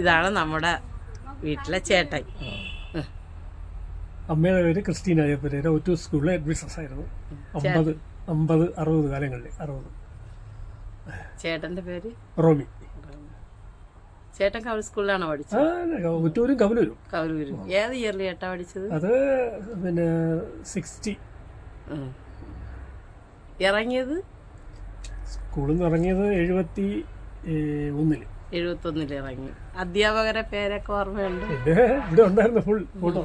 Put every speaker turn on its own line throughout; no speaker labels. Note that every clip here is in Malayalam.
ഇതാണ് നമ്മുടെ വീട്ടിലെ ചേട്ടൻ.
അമ്മയുടെ പേര് ക്രിസ്റ്റീന അയ്യപ്പരേര ഒറ്റ സ്കൂളിലെ അഡ്മിഷൻസ് ആയിരുന്നു. അമ്പത് അമ്പത് അറുപത് കാലങ്ങളിൽ അറുപത്.
ചേട്ടന്റെ പേര്?
റോമി.
ചേട്ടൻ കവൽ സ്കൂളിലാണോ പഠിച്ചത്?
ഒറ്റൂരും കവലൂരും
കവരൂര് ഏത് ഇയറിൽ ചേട്ടാ പഠിച്ചത്?
അത് പിന്നെ സിക്സ്റ്റി.
ഇറങ്ങിയത്?
സ്കൂളിൽ നിന്ന് ഇറങ്ങിയത് എഴുപത്തി ഒന്നിൽ.
എഴുപത്തൊന്നിൽ ഇറങ്ങി അധ്യാപകരെ പേരൊക്കെ ഓർമ്മയുണ്ട്?
പിന്നെ ഇവിടെ ഉണ്ടായിരുന്ന ഫുൾ ഫോട്ടോ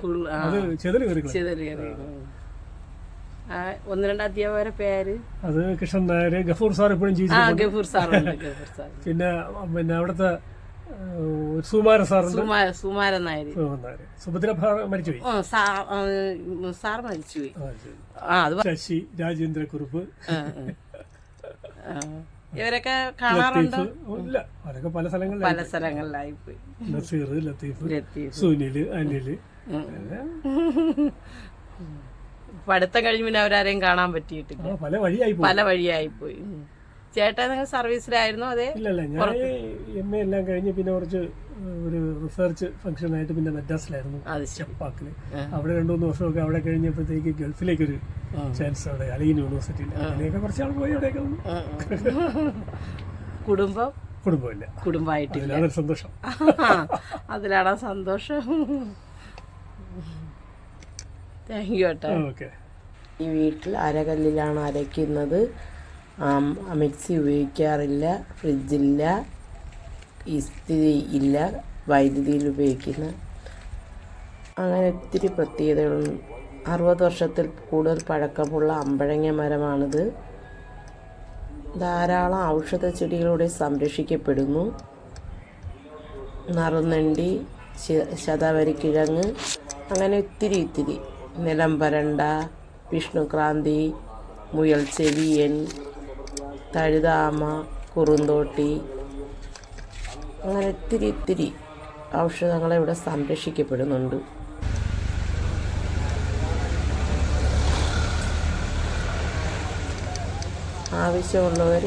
ഒന്ന് രണ്ട് അധ്യാപകരെ പേര്?
അത് കൃഷ്ണൻ നായർ ഗഫൂർ സാർ എപ്പോഴും
ഗഫൂർ സാർ
പിന്നെ പിന്നെ അവിടുത്തെ സുമാര സാർ
സുമാര സുമാരൻ നായർ
സുഭദ്ര മരിച്ചു മരിച്ചുപോയി.
സാർ മരിച്ചുപോയി.
ശശി രാജേന്ദ്ര കുറുപ്പ്.
ഇവരൊക്കെ കാണാറുണ്ടോ?
ഇല്ല അവരൊക്കെ പല സ്ഥലങ്ങളിലായി
പല സ്ഥലങ്ങളിലായി പോയി
നസീർ ലത്തീഫ് സുനിൽ അനിൽ
ഉം. പഠിത്തം കഴിഞ്ഞ് പിന്നെ അവരാരെയും കാണാൻ പറ്റിയിട്ടില്ല.
പല വഴിയായി പോയി.
പല വഴിയായി പോയി. ചേട്ടാ നിങ്ങൾ സർവീസിലായിരുന്നോ അതെ?
ഇല്ലല്ല ഇല്ല ഞാൻ എം എ എല്ലാം കഴിഞ്ഞ് പിന്നെ കുറച്ച് ഒരു റിസർച്ച് ഫംഗ്ഷൻ ആയിട്ട് പിന്നെ മദ്രാസിലായിരുന്നു
ആ.
അവിടെ രണ്ടു മൂന്ന് വർഷമൊക്കെ അവിടെ കഴിഞ്ഞപ്പോഴത്തേക്ക് ഗൾഫിലേക്ക് ഒരു ചാൻസ് അവിടെ അലീൻ യൂണിവേഴ്സിറ്റിയിൽ അങ്ങനെയൊക്കെ കുറച്ച് ആൾ പോയി അവിടെയൊക്കെ.
ഉം. കുടുംബം?
കുടുംബമില്ല.
കുടുംബമായിട്ടില്ല.
ഒരു സന്തോഷം.
അതിലാണ് സന്തോഷം? താങ്ക് യു കേട്ടോ
ഓക്കെ
ഈ വീട്ടിൽ അരകല്ലിലാണ് അരയ്ക്കുന്നത്. മിക്സി ഉപയോഗിക്കാറില്ല ഫ്രിഡ്ജില്ല ഇസ്തിരി ഇല്ല വൈദ്യുതിയിൽ ഉപയോഗിക്കുന്ന. അങ്ങനെ ഒത്തിരി പ്രത്യേകതകളുണ്ട് അറുപത് വർഷത്തിൽ കൂടുതൽ പഴക്കമുള്ള അമ്പഴങ്ങ മരമാണിത്. ധാരാളം ഔഷധ ചെടികളോടെ സംരക്ഷിക്കപ്പെടുന്നു. നറുനണ്ടി ശതവരിക്കിഴങ്ങ് അങ്ങനെ ഒത്തിരി ഒത്തിരി. നിലംപരണ്ട വിഷ്ണുക്രാന്തി മുയൽ ചെവിയൻ തഴുതാമ കുറുന്തോട്ടി അങ്ങനെ ഒത്തിരി ഒത്തിരി ഔഷധങ്ങളെ ഇവിടെ സംരക്ഷിക്കപ്പെടുന്നുണ്ട്. ആവശ്യമുള്ളവർ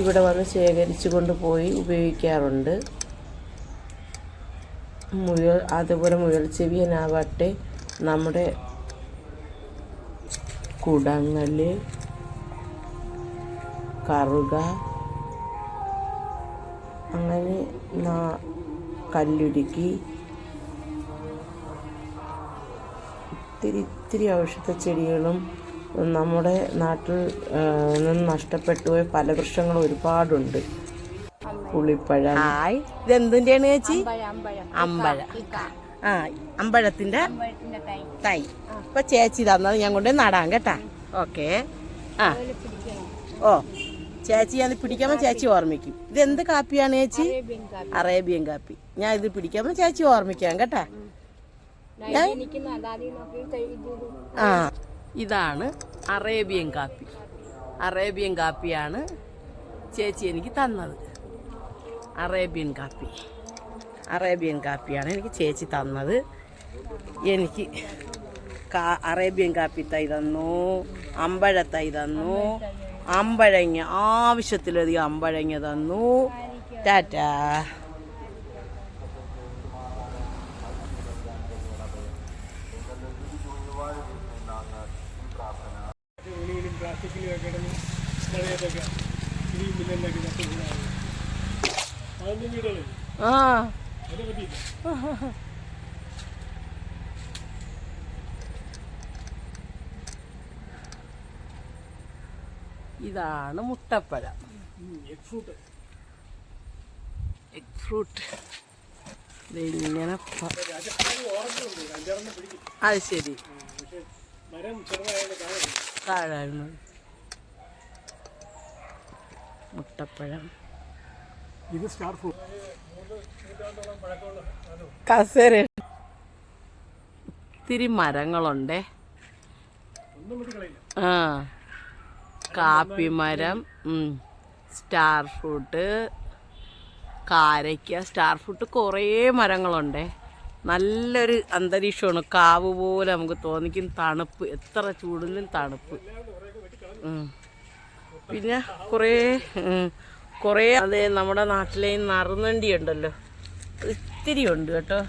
ഇവിടെ വന്ന് ശേഖരിച്ചു കൊണ്ടുപോയി ഉപയോഗിക്കാറുണ്ട്. മുയൽ അതുപോലെ മുയൽ ചെവിയനാവട്ടെ നമ്മുടെ കുടങ്ങൽ കറുക. അങ്ങനെ കല്ലുരുക്കി. ഇത്തിരി ഇത്തിരി ഔഷധ ചെടികളും നമ്മുടെ നാട്ടിൽ നിന്ന് നഷ്ടപ്പെട്ടു പോയ പല വൃക്ഷങ്ങളും ഒരുപാടുണ്ട്. പുളിപ്പഴം. ഇതെന്തിന്റെയാണ് ചേച്ചി? അമ്പഴ. ആ അമ്പഴത്തിന്റെ തൈ. ഇപ്പൊ ചേച്ചി തന്നത് ഞാൻ കൊണ്ട് നടാം കേട്ടാ. ഓക്കെ. ആ. ഓ. ചേച്ചി അത് പിടിക്കാൻ ചേച്ചി ഓർമ്മിക്കും. ഇത് എന്ത് കാപ്പിയാണ് ചേച്ചി? അറേബ്യൻ കാപ്പി. ഞാൻ ഇത് പിടിക്കാൻ ചേച്ചി ഓർമ്മിക്കാം കേട്ടാ. ഞാൻ ആ ഇതാണ് അറേബ്യൻ കാപ്പി. അറേബ്യൻ കാപ്പിയാണ് ചേച്ചി എനിക്ക് തന്നത്. അറേബ്യൻ കാപ്പി. അറേബ്യൻ കാപ്പിയാണ് എനിക്ക് ചേച്ചി തന്നത്. എനിക്ക് കാ അറേബ്യൻ കാപ്പി തൈ തന്നു അമ്പഴ തൈ തന്നു. അമ്പഴങ്ങ. ആവശ്യത്തിലധികം അമ്പഴങ്ങ തന്നു. ടാറ്റാ.
ഉള്ളിലും
ഇതാണ് മുട്ടപ്പഴം.
എഗ് ഫ്രൂട്ട്
എഗ് ഫ്രൂട്ട് അത് ശരി. താഴായിരുന്നു മുട്ടപ്പഴം.
ഇത് സ്റ്റാർ ഫ്രൂട്ട്
കസേര ഒത്തിരി മരങ്ങളുണ്ടേ. ആ. കാപ്പി മരം സ്റ്റാർ ഫ്രൂട്ട് കാരയ്ക്ക സ്റ്റാർ ഫ്രൂട്ട് കുറേ മരങ്ങളുണ്ടേ. നല്ലൊരു അന്തരീക്ഷമാണ്. കാവ് പോലെ നമുക്ക് തോന്നിക്കും. തണുപ്പ് എത്ര ചൂടിലും തണുപ്പ്. പിന്നെ കുറേ കുറേ അതെ നമ്മുടെ നാട്ടിലെ നറുനണ്ടിയുണ്ടല്ലോ. ഒത്തിരി ഉണ്ട് കേട്ടോ.